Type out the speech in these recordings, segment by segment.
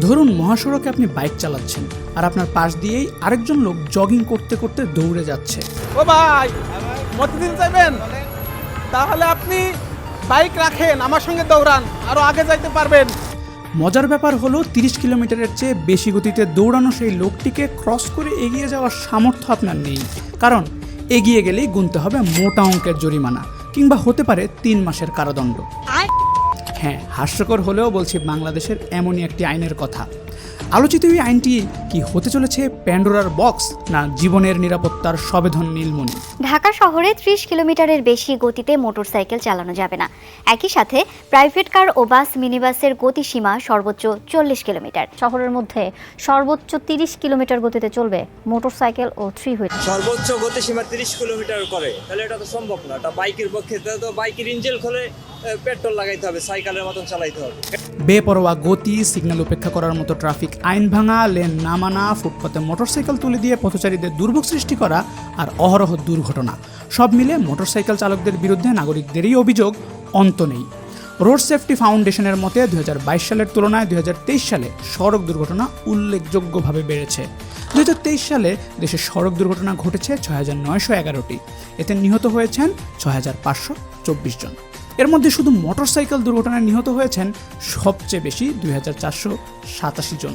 ধরুন মহাসড়কে আপনি বাইক চালাচ্ছেন আর আপনার পাশ দিয়েই আরেকজন লোক জগিং করতে করতে দৌড়ে যাচ্ছে। ও ভাই মতিদিন যাবেন তাহলে আপনি বাইক রাখেন আমার সঙ্গে দৌড়ান আরও আগে যাইতে পারবেন। মজার ব্যাপার হলো তিরিশ কিলোমিটারের চেয়ে বেশি গতিতে দৌড়ানো সেই লোকটিকে ক্রস করে এগিয়ে যাওয়ার সামর্থ্য আপনার নেই। কারণ এগিয়ে গেলেই গুনতে হবে মোটা অঙ্কের জরিমানা কিংবা হতে পারে তিন মাসের কারাদণ্ড। হ্যাঁ হাস্যকর হলেও বলছি বাংলাদেশের এমনই একটি আইনের কথা। আলোচিত এই আইনটি কি হতে চলেছে প্যান্ডোরার বক্স না জীবনের নিরাপত্তার সবেধন নীলমণি? ঢাকা শহরে ত্রিশ কিলোমিটারের বেশি গতিতে মোটরসাইকেল চালানো যাবে না। একই সাথে প্রাইভেট কার ও বাস মিনিবাসের গতিসীমা সর্বোচ্চ চল্লিশ কিলোমিটার। শহরের মধ্যে সর্বোচ্চ তিরিশ কিলোমিটার গতিতে চলবে মোটরসাইকেল ও থ্রি হুইল। সর্বোচ্চ গতিসীমা তিরিশ কিলোমিটার করে। তাহলে এটা তো সম্ভব না। এটা বাইকের পক্ষে তো বাইকের ইঞ্জিন খোলে পেট্রোল লাগাইতে হবে সাইকেলের মতন চালাইতে হবে। বেপরোয়া গতি সিগন্যাল উপেক্ষা করার মতো ট্রাফিক আইন ভাঙা লেন না মানা ফুটপাতে মোটরসাইকেল তুলে দিয়ে পথচারীদের দুর্ভোগ সৃষ্টি করা আর অহরহ দুর্ঘটনা। সব মিলে মোটরসাইকেল চালকদের বিরুদ্ধে নাগরিকদেরই অভিযোগ অন্ত নেই। রোড সেফটি ফাউন্ডেশনের মতে দুই হাজার বাইশ সালের তুলনায় দুই হাজার তেইশ সালে সড়ক দুর্ঘটনা উল্লেখযোগ্যভাবে বেড়েছে। দুই হাজার তেইশ সালে দেশে সড়ক দুর্ঘটনা ঘটেছে ছয় হাজার নয়শো এগারোটি। এতে নিহত হয়েছেন ছয় হাজার পাঁচশো চব্বিশ জন। এর মধ্যে শুধু মোটরসাইকেল দুর্ঘটনায় নিহত হয়েছেন সবচেয়ে বেশি দুই হাজার চারশো সাতাশি জন।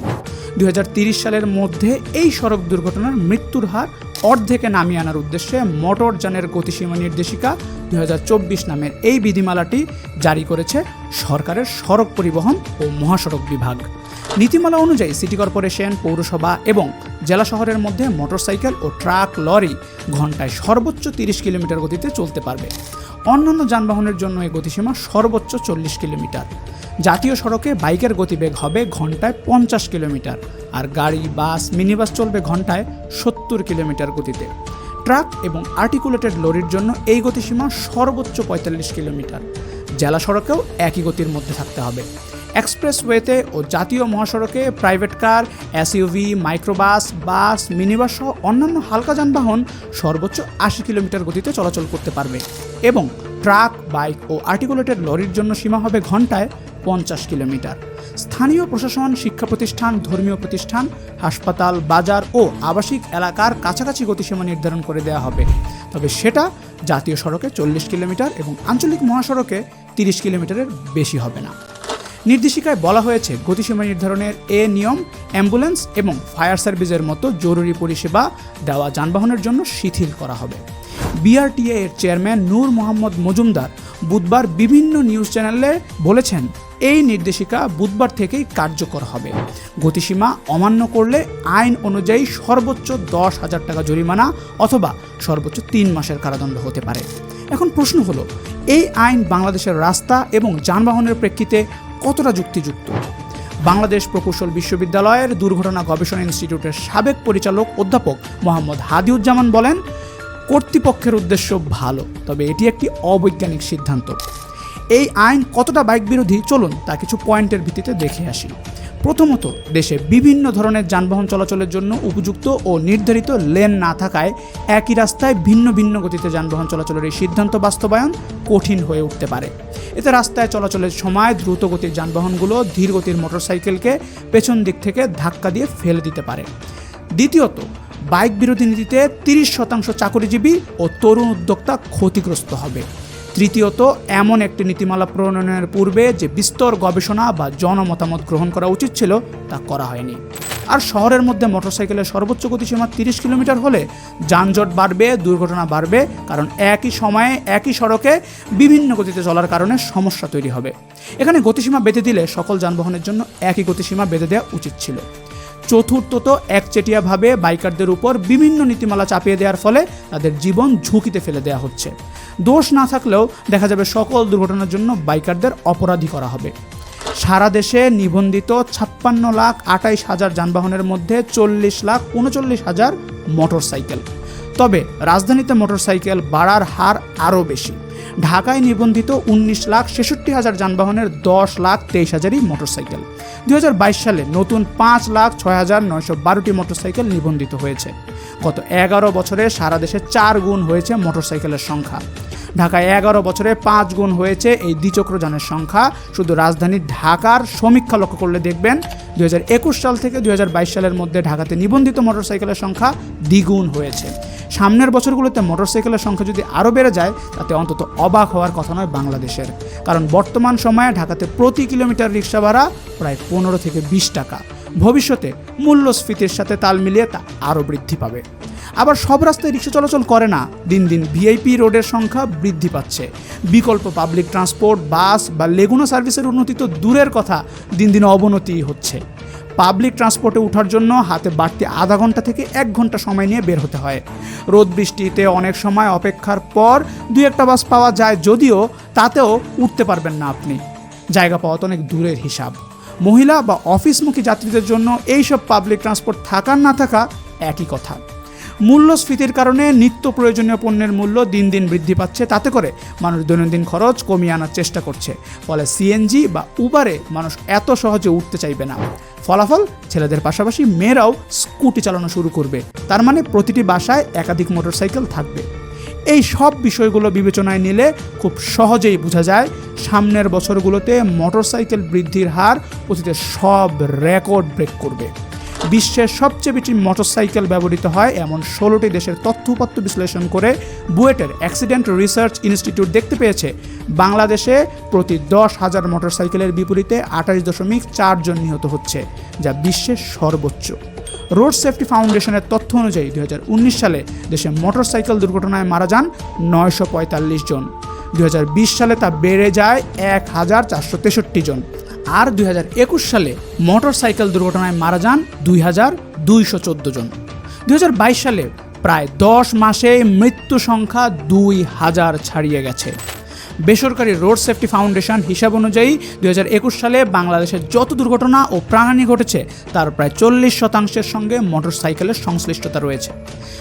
দুই সালের মধ্যে এই সড়ক দুর্ঘটনার মৃত্যুর হার অর্ধেকে নামিয়ে আনার উদ্দেশ্যে মোটর যানের গতিসীমা নির্দেশিকা দুই হাজার চব্বিশ নামের এই বিধিমালাটি জারি করেছে সরকারের সড়ক পরিবহন ও মহাসড়ক বিভাগ। নীতিমালা অনুযায়ী সিটি কর্পোরেশন, পৌরসভা এবং জেলা শহরের মধ্যে মোটরসাইকেল ও ট্রাক লরি ঘন্টায় সর্বোচ্চ তিরিশ কিলোমিটার গতিতে চলতে পারবে। অন্যান্য যানবাহনের জন্য এই গতিসীমা সর্বোচ্চ চল্লিশ কিলোমিটার। জাতীয় সড়কে বাইকের গতিবেগ হবে ঘন্টায় পঞ্চাশ কিলোমিটার আর গাড়ি, বাস, মিনিবাস চলবে ঘন্টায় সত্তর কিলোমিটার গতিতে। ট্রাক এবং আর্টিকুলেটেড লরির জন্য এই গতিসীমা সর্বোচ্চ পঁয়তাল্লিশ কিলোমিটার। জেলা সড়কেও একই গতির মধ্যে থাকতে হবে। এক্সপ্রেসওয়েতে ও জাতীয় মহাসড়কে private car, SUV, microbus, bus, minibus সহ অন্যান্য হালকা যানবাহন সর্বোচ্চ আশি কিলোমিটার গতিতে চলাচল করতে পারবে এবং ট্রাক, বাইক ও আর্টিকুলেটেড লরির জন্য সীমা হবে ঘন্টায় পঞ্চাশ কিলোমিটার। স্থানীয় প্রশাসন, শিক্ষা প্রতিষ্ঠান, ধর্মীয় প্রতিষ্ঠান, হাসপাতাল, বাজার ও আবাসিক এলাকার কাছাকাছি গতিসীমা নির্ধারণ করে দেওয়া হবে। তবে সেটা জাতীয় সড়কে চল্লিশ কিলোমিটার এবং আঞ্চলিক মহাসড়কে তিরিশ কিলোমিটারের বেশি হবে না। নির্দেশিকায় বলা হয়েছে, গতিসীমা নির্ধারণের এ নিয়ম অ্যাম্বুলেন্স এবং ফায়ার সার্ভিসের মতো জরুরি পরিষেবা দেওয়া যানবাহনের জন্য শিথিল করা হবে। বিআরটিএ এর চেয়ারম্যান নূর মোহাম্মদ মজুমদার বুধবার বিভিন্ন নিউজ চ্যানেলে বলেছেন, এই নির্দেশিকা বুধবার থেকেই কার্যকর হবে। গতিসীমা অমান্য করলে আইন অনুযায়ী সর্বোচ্চ দশ হাজার টাকা জরিমানা অথবা সর্বোচ্চ তিন মাসের কারাদণ্ড হতে পারে। এখন প্রশ্ন হলো, এই আইন বাংলাদেশের রাস্তা এবং যানবাহনের প্রেক্ষিতে কতটা যুক্তিযুক্ত? বাংলাদেশ প্রকৌশল বিশ্ববিদ্যালয়ের দুর্ঘটনা গবেষণা ইনস্টিটিউটের সাবেক পরিচালক অধ্যাপক মোহাম্মদ হাদিউজ্জামান বলেন, কর্তৃপক্ষের উদ্দেশ্য ভালো, তবে এটি একটি অবৈজ্ঞানিক সিদ্ধান্ত। এই আইন কতটা বাইক বিরোধী, চলুন তা কিছু পয়েন্টের ভিত্তিতে দেখে আসি। প্রথমত, দেশে বিভিন্ন ধরনের যানবাহন চলাচলের জন্য উপযুক্ত ও নির্ধারিত লেন না থাকায় একই রাস্তায় ভিন্ন ভিন্ন গতিতে যানবাহন চলাচলের এই সিদ্ধান্ত বাস্তবায়ন কঠিন হয়ে উঠতে পারে। এতে রাস্তায় চলাচলের সময় দ্রুত গতির যানবাহনগুলো ধীর গতির মোটরসাইকেলকে পেছন দিক থেকে ধাক্কা দিয়ে ফেলে দিতে পারে। দ্বিতীয়ত, বাইক বিরোধী নীতিতে তিরিশ শতাংশ চাকরিজীবী ও তরুণ উদ্যোক্তা ক্ষতিগ্রস্ত হবে। তৃতীয়ত, এমন একটি নীতিমালা প্রণয়নের পূর্বে যে বিস্তর গবেষণা বা জনমতামত গ্রহণ করা উচিত ছিল, তা করা হয়নি। আর শহরের মধ্যে মোটরসাইকেলের সর্বোচ্চ গতিসীমা তিরিশ কিলোমিটার হলে যানজট বাড়বে, দুর্ঘটনা বাড়বে, কারণ একই সময়ে একই সড়কে বিভিন্ন গতিতে চলার কারণে সমস্যা তৈরি হবে। এখানে গতিসীমা বেঁধে দিলে সকল যানবাহনের জন্য একই গতিসীমা বেঁধে দেওয়া উচিত ছিল। চতুর্থত একচেটিয়াভাবে বাইকারদের উপর বিভিন্ন নীতিমালা চাপিয়ে দেওয়ার ফলে তাদের জীবন ঝুঁকিতে ফেলে দেওয়া হচ্ছে। দোষ না থাকলেও দেখা যাবে সকল দুর্ঘটনার জন্য বাইকারদের অপরাধী করা হবে। সারা দেশে নিবন্ধিত ছাপ্পান্ন লাখ আটাইশ হাজার যানবাহনের মধ্যে চল্লিশ লাখ উনচল্লিশ হাজার মোটরসাইকেল। তবে রাজধানীতে মোটরসাইকেল বাড়ার হার আরও বেশি। ঢাকায় নিবন্ধিত উনিশ লাখ ছেষট্টি হাজার যানবাহনের দশ লাখ তেইশ হাজারই মোটরসাইকেল। দুহাজার বাইশ সালে নতুন পাঁচ লাখ ছয় হাজার নয়শো বারোটি মোটরসাইকেল নিবন্ধিত হয়েছে। গত এগারো বছরে সারা দেশে চার গুণ হয়েছে মোটরসাইকেলের সংখ্যা। ঢাকায় এগারো বছরে পাঁচ গুণ হয়েছে এই দ্বিচক্রযানের সংখ্যা। শুধু রাজধানী ঢাকার সমীক্ষা লক্ষ্য করলে দেখবেন, দুই হাজার একুশ সাল থেকে দুই হাজার বাইশ সালের মধ্যে ঢাকাতে নিবন্ধিত মোটরসাইকেলের সংখ্যা দ্বিগুণ হয়েছে। সামনের বছরগুলোতে মোটরসাইকেলের সংখ্যা যদি আরও বেড়ে যায়, তাতে অন্তত অবাক হওয়ার কথা নয় বাংলাদেশের। কারণ বর্তমান সময়ে ঢাকাতে প্রতি কিলোমিটার রিক্সা ভাড়া প্রায় পনেরো থেকে বিশ টাকা। ভবিষ্যতে মূল্যস্ফীতির সাথে তাল মিলিয়ে তা আরও বৃদ্ধি পাবে। আবার সব রাস্তায় রিক্সা চলাচল করে না, দিন দিন ভিআইপি রোডের সংখ্যা বৃদ্ধি পাচ্ছে। বিকল্প পাবলিক ট্রান্সপোর্ট, বাস বা লেগুনা সার্ভিসের উন্নতি তো দূরের কথা, দিন দিন অবনতি হচ্ছে। পাবলিক ট্রান্সপোর্টে ওঠার জন্য হাতে বাড়তি আধা ঘণ্টা থেকে এক ঘণ্টা সময় নিয়ে বের হতে হয়। রোদ বৃষ্টিতে অনেক সময় অপেক্ষার পর দুই একটা বাস পাওয়া যায়, যদিও তাতেও উঠতে পারবেন না আপনি। জায়গা পাওয়া তো অনেক দূরের হিসাব। মহিলা বা অফিসমুখী যাত্রীদের জন্য এইসব পাবলিক ট্রান্সপোর্ট থাকার না থাকা একই কথা। মূল্যস্ফীতির কারণে নিত্য প্রয়োজনীয় পণ্যের মূল্য দিন দিন বৃদ্ধি পাচ্ছে, তাতে করে মানুষ দৈনন্দিন খরচ কমিয়ে আনার চেষ্টা করছে। ফলে সিএনজি বা উবারে মানুষ এত সহজে উঠতে চাইবে না। ফলাফল? ছেলেদের পাশাপাশি মেয়েরাও স্কুটি চালানো শুরু করবে। তার মানে প্রতিটি বাসায় একাধিক মোটরসাইকেল থাকবে। এই সব বিষয়গুলো বিবেচনায় নিলে খুব সহজেই বোঝা যায়, সামনের বছরগুলোতে মোটরসাইকেল বৃদ্ধির হার অতীতে সব রেকর্ড ব্রেক করবে। বিশ্বের সবচেয়ে বেশি মোটরসাইকেল ব্যবহৃত হয় এমন ষোলোটি দেশের তথ্য বিশ্লেষণ করে বুয়েটের অ্যাক্সিডেন্ট রিসার্চ ইনস্টিটিউট দেখতে পেয়েছে। বাংলাদেশে প্রতি দশ হাজার মোটরসাইকেলের বিপরীতে আঠাশ দশমিক চারজন নিহত হচ্ছে, যা বিশ্বের সর্বোচ্চ। রোড সেফটি ফাউন্ডেশনের তথ্য অনুযায়ী দু হাজার উনিশ সালে দেশে মোটরসাইকেল দুর্ঘটনায় মারা যান নয়শো পঁয়তাল্লিশ জন। দু হাজার বিশ সালে তা বেড়ে যায় এক হাজার চারশো তেষট্টি জন। আর দুই হাজার একুশ সালে মোটরসাইকেল দুর্ঘটনায় মারা যান দুই হাজার দুইশো চোদ্দ জন। দুই হাজার বাইশ সালে প্রায় দশ মাসে মৃত্যু সংখ্যা দুই হাজার ছাড়িয়ে গেছে। বেসরকারি রোড সেফটি ফাউন্ডেশন হিসাব অনুযায়ী দুই হাজার একুশ সালে বাংলাদেশের যত দুর্ঘটনা ও প্রাণহানি ঘটেছে, তার প্রায় চল্লিশ শতাংশের সঙ্গে মোটরসাইকেলের সংশ্লিষ্টতা রয়েছে।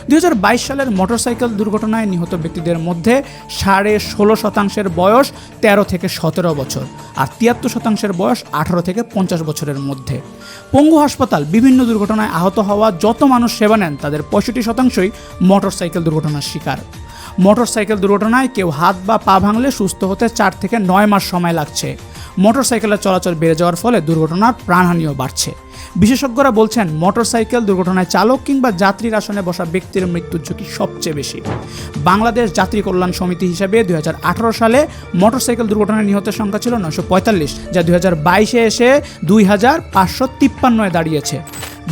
দুই হাজার বাইশ সালের মোটরসাইকেল দুর্ঘটনায় নিহত ব্যক্তিদের মধ্যে সাড়ে ষোলো শতাংশের বয়স তেরো থেকে সতেরো বছর আর তিয়াত্তর শতাংশের বয়স আঠারো থেকে পঞ্চাশ বছরের মধ্যে। পঙ্গু হাসপাতাল বিভিন্ন দুর্ঘটনায় আহত হওয়া যত মানুষ সেবা নেন, তাদের পঁয়ষট্টি শতাংশই মোটরসাইকেল দুর্ঘটনার শিকার। মোটরসাইকেল দুর্ঘটনায় কেউ হাত বা পা ভাঙলে সুস্থ হতে চার থেকে নয় মাস সময় লাগছে। মোটরসাইকেলের চলাচল বেড়ে যাওয়ার ফলে দুর্ঘটনার প্রাণহানিও বাড়ছে। বিশেষজ্ঞরা বলছেন, মোটরসাইকেল দুর্ঘটনায় চালক কিংবা যাত্রীর আসনে বসা ব্যক্তির মৃত্যুর ঝুঁকি সবচেয়ে বেশি। বাংলাদেশ যাত্রী কল্যাণ সমিতি হিসাবে দু হাজার আঠেরো সালে মোটরসাইকেল দুর্ঘটনায় নিহতের সংখ্যা ছিল পঁয়তাল্লিশ, যা দুই বাইশে এসে দুই হাজার পাঁচশো তিপ্পান্নয় দাঁড়িয়েছে।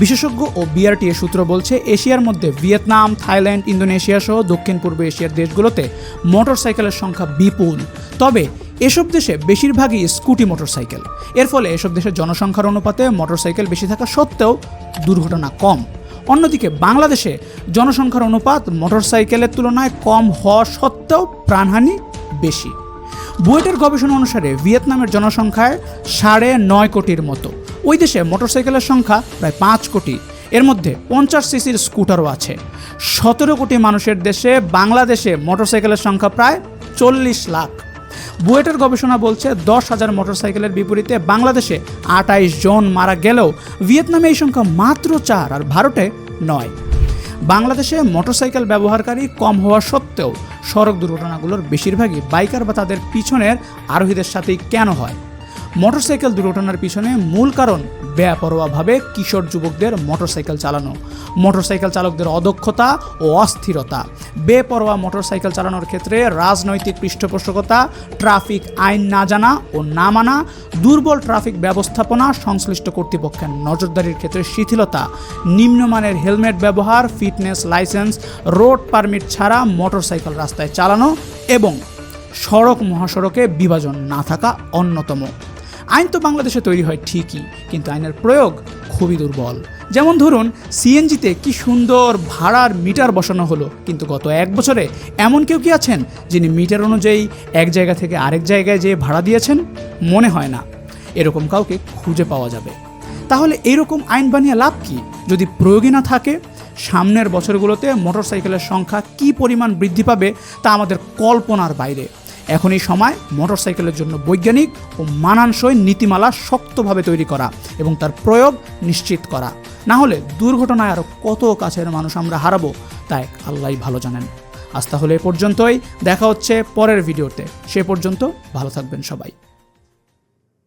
বিশেষজ্ঞ ও বিআরটিএ সূত্র বলছে, এশিয়ার মধ্যে ভিয়েতনাম, থাইল্যান্ড, ইন্দোনেশিয়া সহ দক্ষিণ পূর্ব এশিয়ার দেশগুলোতে মোটরসাইকেলের সংখ্যা বিপুল। তবে এসব দেশে বেশিরভাগই স্কুটি মোটরসাইকেল। এর ফলে এসব দেশের জনসংখ্যার অনুপাতে মোটরসাইকেল বেশি থাকা সত্ত্বেও দুর্ঘটনা কম। অন্যদিকে বাংলাদেশে জনসংখ্যার অনুপাত মোটরসাইকেলের তুলনায় কম হওয়া সত্ত্বেও প্রাণহানি বেশি। বুয়েটের গবেষণা অনুসারে ভিয়েতনামের জনসংখ্যায় সাড়ে নয় কোটির মতো। ওই দেশে মোটরসাইকেলের সংখ্যা প্রায় পাঁচ কোটি। এর মধ্যে পঞ্চাশ সিসির স্কুটারও আছে। সতেরো কোটি মানুষের দেশে বাংলাদেশে মোটরসাইকেলের সংখ্যা প্রায় চল্লিশ লাখ। বুয়েটের গবেষণা বলছে দশ হাজার মোটরসাইকেলের বিপরীতে বাংলাদেশে আটাইশ জন মারা গেলেও ভিয়েতনামে এই সংখ্যা মাত্র চার আর ভারতে নয়। বাংলাদেশে মোটরসাইকেল ব্যবহারকারী কম হওয়া সত্ত্বেও সড়ক দুর্ঘটনাগুলোর বেশিরভাগই বাইকার বা তাদের পিছনের আরোহীদের সাথেই কেন হয়? মোটরসাইকেল দুর্ঘটনার পিছনে মূল কারণ বেপরোয়াভাবে কিশোর যুবকদের মোটরসাইকেল চালানো। মোটরসাইকেল চালকদের অদক্ষতা ও অস্থিরতা। বেপরোয়া মোটরসাইকেল চালানোর ক্ষেত্রে রাজনৈতিক পৃষ্ঠপোষকতা, ট্রাফিক আইন না জানা ও না মানা, দুর্বল ট্রাফিক ব্যবস্থাপনা সংশ্লিষ্ট কর্তৃপক্ষের নজরদারির ক্ষেত্রে শিথিলতা, নিম্নমানের হেলমেট ব্যবহার, ফিটনেস লাইসেন্স, রোড পারমিট ছাড়া মোটরসাইকেল রাস্তায় চালানো এবং সড়ক মহাসড়কে বিভাজন না থাকা অন্যতম। আইন তো বাংলাদেশে তৈরি হয় ঠিকই, কিন্তু আইনের প্রয়োগ খুবই দুর্বল। যেমন ধরুন, সিএনজিতে কি সুন্দর ভাড়ার মিটার বসানো হলো, কিন্তু গত এক বছরে এমন কেউ কি আছেন যিনি মিটার অনুযায়ী এক জায়গা থেকে আরেক জায়গায় যেয়ে ভাড়া দিয়েছেন? মনে হয় না। এরকম কাউকে খুঁজে পাওয়া যাবে। তাহলে এরকম আইন বানিয়ে লাভ কি? যদি প্রয়োগই না থাকে, সামনের বছরগুলোতে মোটরসাইকেলের সংখ্যা কি পরিমাণ বৃদ্ধি পাবে তা আমাদের কল্পনার বাইরে। এখনই সময় মোটরসাইকেলের জন্য বৈজ্ঞানিক ও মানানসই নীতিমালা শক্তভাবে তৈরি করা এবং তার প্রয়োগ নিশ্চিত করা। না হলে দুর্ঘটনায় আরও কত কাছের মানুষ আমরা হারাবো তাই আল্লাহ ভালো জানেন। আজ তাহলে এ পর্যন্তই। দেখা হচ্ছে পরের ভিডিওতে। সে পর্যন্ত ভালো থাকবেন সবাই।